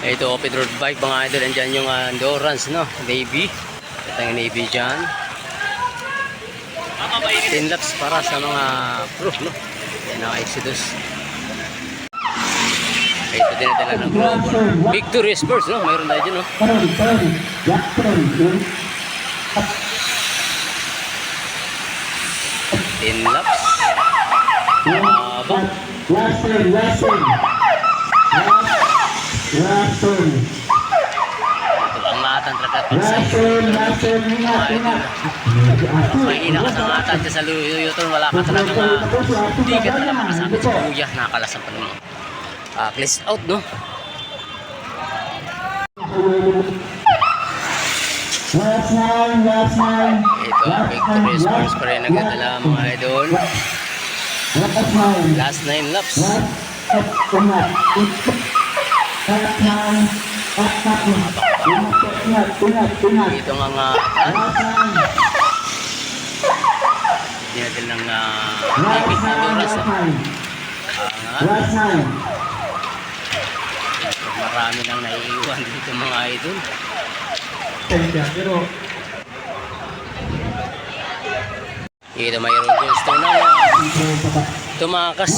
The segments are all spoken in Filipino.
Ito, open road bike mga idol. Andyan yung uh, endurance, no? Navy. Ito yung Navy dyan. 10 laps para sa mga pro, no? Yan ang Exodus. Ito dinadala ng Global. Victory Sports, no? Mayroon tayo dyan, no? 10 laps. In. Habang. Last turn, last turn. Last, last turn. Ito, last turn. Ingat, ingat. Mahina ka sa ngatan ka sa luyuton, wala ka talaga ma... Hindi ka talaga makasama sa kuya, nakakalasan pa naman. Ah, close out, no? Last nine, last nine. Ito, ang Victory Sports pa rin nagdadala mga idol. Last nine. Last 9 laps. Last, nine. Up, up, ingat. Ingat, ingat, ingat. Ito nga nga, ah, dinadal ng uh. Ah, Last nine. marami nang naiiwan dito mga idol. Pero, Ito mayroong gusto na uh, Tumakas.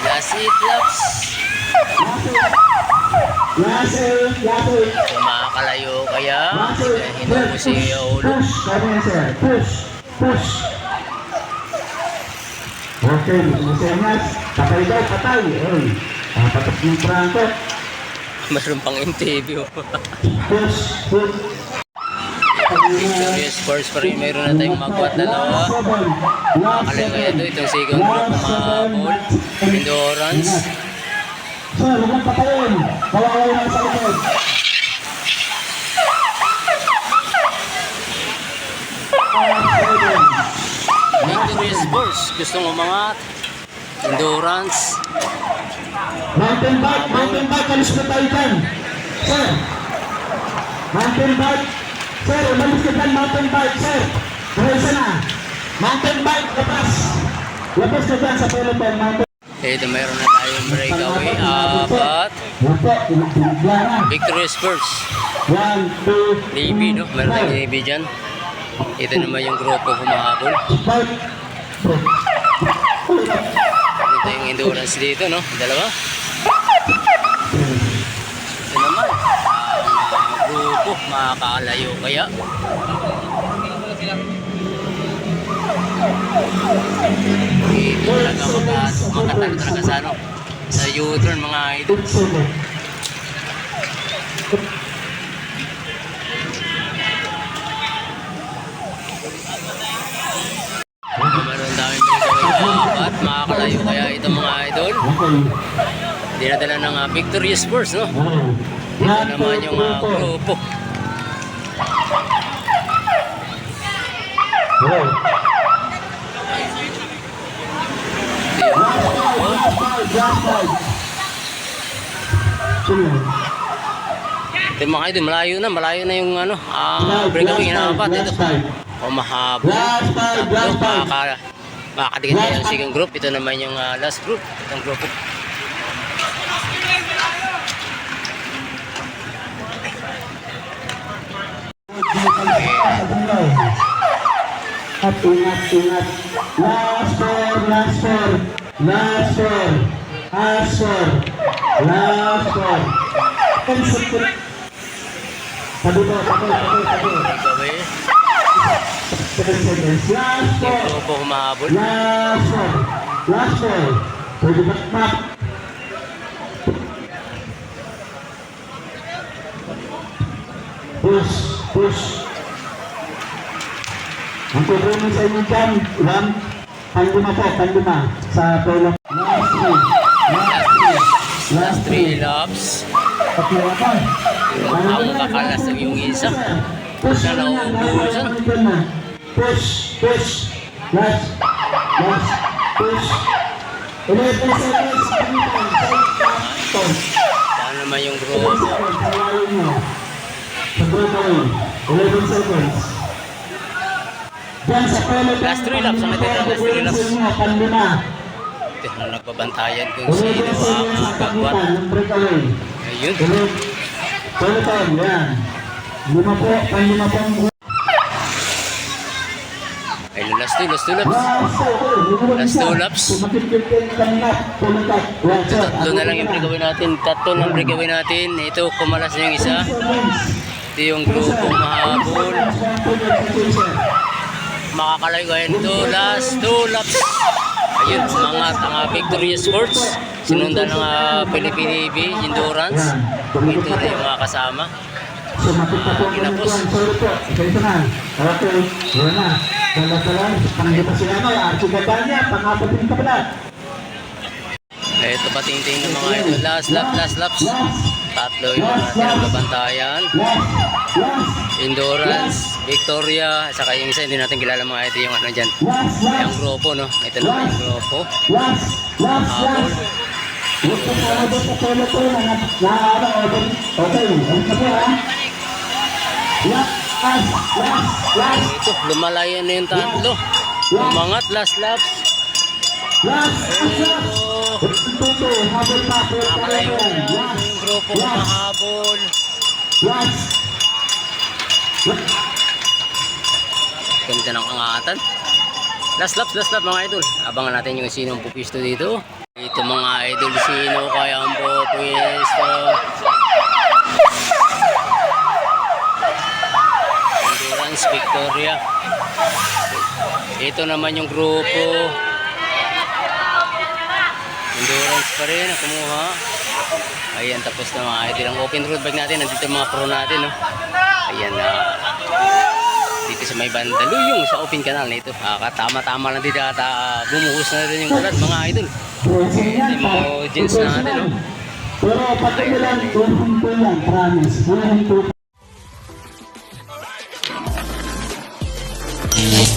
kasih. Terima kasih. Kaya. Push, push. Okay, masaya mas. Patay daw, patay. Oy. Ah, patok ng prangko. Mayroon pang interview. Push, push. Victoria Sports pa rin. Na tayong magwat dalawa. Makakalayo kaya ito. Itong second group kumabol. Endurance. Sir, huwag patayin. Kawawa lang sa likod. Victory Sports. Gustong umangat. Endurance. Mountain bike, mountain bike, alis na tayo dyan. Sir. Mountain bike. Sir, umalis ka dyan, mountain bike, sir. Diretso na. Mountain bike, labas. Labas ka dyan sa peloton, mountain Ito mayroon na tayong breakaway. Apat. Na. Victory two, Navy, no? Meron tayong Navy dyan. Ito naman yung grupo humahabol. Ito yung endurance dito, no? Dalawa. Ito naman. Ang grupo, makakalayo kaya. Ito talaga makatalo talaga sa ano. Sa U-turn mga idol. Tutsolo. Meron daming breakaway apat. Makakalayo kaya ito mga idol. Okay. Dinadala ng uh, Victory Sports, no? Okay. Ito naman yung uh, grupo. Ito mga idol, malayo na, malayo na yung ano, ah, breakaway na apat. Ito, o. Last five, Tatlo, last makaka, makakatigil na yung second group. Ito naman yung ah, last group. Itong grupo. At ingat, ingat. Last four, last four. Last four. Last four. Last four. Consistent. Sabi ko, sabi, Last Yung four. grupo humahabol. Last four. Last four. Pwede ba map? Push, push. Ang tutunin sa inyo dyan, Ram, pandima po, pandima. Sa polo. Last three. Last three. Last three laps. Na pa. Ang kakalas ng yung isa. Push Siya na na. Push, push. Last, last, push. 11 seconds. Push. Saan naman yung grupo? 11 seconds. Sa grupo yun. 11 seconds. Yan sa peloton. Last three laps, ang natitira, last three laps. Panlima. Ito na nagbabantayan kung sino sa ang breakaway. Ayun. Peloton, yan. Lima po, panlima pong Ayun, last two, last two laps. Last two laps. Tatlo na lang yung breakaway natin. Tatlo ng breakaway natin. Ito, kumalas na yung isa. Ito yung grupong mahabol. Makakalayo ngayon ito. Last two laps. Ayun, mga mga Victoria Sports. Sinundan ng uh, Philippine AV, Endurance. Ito na yung mga kasama. Sumatik pa po ang Kinapos. Sorry po. Ito na. Okay. Yan na. Dala-dala. Panggita si ano. Archie Gabanya. Pangapat yung kabila. Ito pa tingting ng mga ito. Last lap, last laps. Tatlo yung natin ang babantayan. Last. Last. Endurance, Victoria, saka yung isa hindi natin kilala mga ito yung ano dyan. Yung grupo no. Ito naman yung grupo. Habol. Last. Huwag po po doon sa peloton na na ano, okay. Okay, ano Ito, lumalayan na yung tatlo. Umangat, last laps. nakakalayo na yung grupo kumahabol. last. Ganda ng angatan. Last laps, last lap mga idol. Abangan natin yung sinong pupisto dito. Ito mga idol, sino kaya ang pupisto? Endurance Victoria. Ito naman yung grupo. Endurance pa rin, kumuha. Ayan, tapos na mga idol. Ang open road bike natin, nandito mga pro natin. No? Ayan na. dito sa may Bandaluyong sa open canal na ito. Ah, tama-tama lang dito at ah, bumuhos na rin yung ulan mga idol. Yan, Yung mga jeans natin, no? Pero pati lang, tuhan po promise. Po Yeah.